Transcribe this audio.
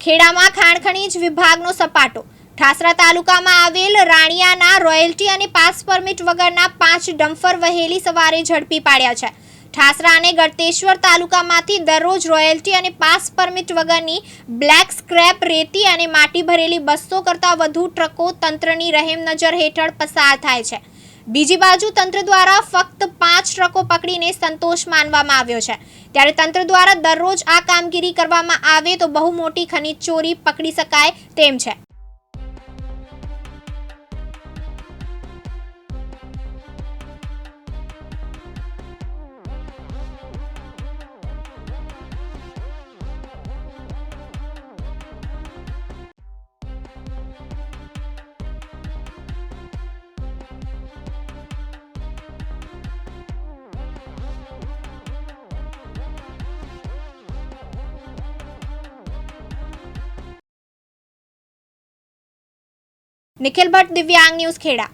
ખેડામાં ખાણ ખનીજ વિભાગનો સપાટો. ઠાસરા તાલુકામાં આવેલ રાણિયાના રોયલ્ટી અને પાસ પરમિટ વગરના પાંચ ડમ્ફર વહેલી સવારે ઝડપી પાડ્યા છે. ઠાસરા અને ગળતેશ્વર તાલુકામાંથી દરરોજ રોયલ્ટી અને પાસ પરમિટ વગરની બ્લેક સ્ક્રેપ રેતી અને માટી ભરેલી બસો કરતાં વધુ ટ્રકો તંત્રની રહેમ નજર હેઠળ પસાર થાય છે. બીજી બાજુ તંત્ર દ્વારા ફક્ત પાંચ ટ્રકો પકડીને સંતોષ માનવામાં આવ્યો છે. ત્યારે તંત્ર દ્વારા દરરોજ આ કામગીરી કરવામાં આવે તો બહુ મોટી ખનીજ ચોરી પકડી શકાય તેમ છે. નિખિલ ભટ્ટ દિવ્યાંગ ન્યૂઝ ખેડા.